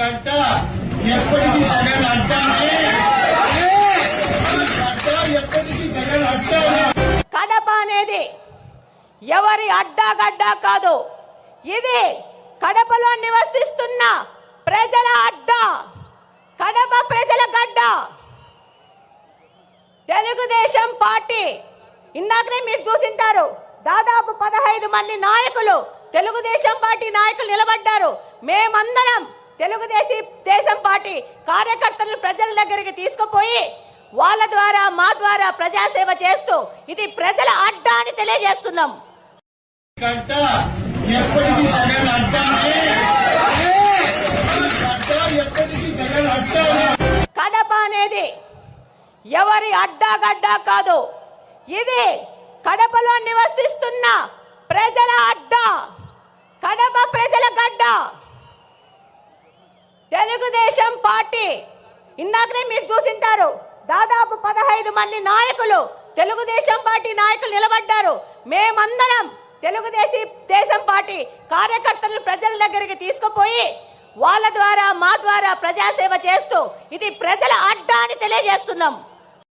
గంట ఎప్పటికీ జగన్ ఎప్పటికీ జగన్ కడప అనేది ఎవరి అడ్డాగడ్డా కాదు. ఇది కడపలో నివసిస్తున్న ప్రజల అడ్డా. కడప ప్రజల గడ్డ. తెలుగుదేశం పార్టీ ఇందాకనే మీరు చూసింటారు. దాదాపు పదహైదు మంది నాయకులు తెలుగుదేశం పార్టీ నాయకులు నిలబడ్డారు. మేమందరం తెలుగుదేశం దేశం పార్టీ కార్యకర్తలను ప్రజల దగ్గరికి తీసుకుపోయి వాళ్ళ ద్వారా మా ద్వారా ప్రజాసేవ చేస్తూ ఇది ప్రజల అడ్డా అని తెలియజేస్తున్నాం. కడప అనేది ఎవరి అడ్డాగడ్డా కాదు. ఇది కడపలో నివసిస్తున్న ప్రజల అడ్డా కడప ప్రజల గడ్డ తెలుగుదేశం పార్టీ. ఇందాకనే మీరు చూసింటారు దాదాపు పదహైదు మంది నాయకులు తెలుగుదేశం పార్టీ నాయకులు నిలబడ్డారు. మేమందరం తెలుగుదేశం దేశం పార్టీ కార్యకర్తలను ప్రజల దగ్గరికి తీసుకుపోయి వాళ్ళ ద్వారా మా ద్వారా ప్రజాసేవ చేస్తూ ఇది ప్రజల అడ్డా అని తెలియజేస్తున్నాం.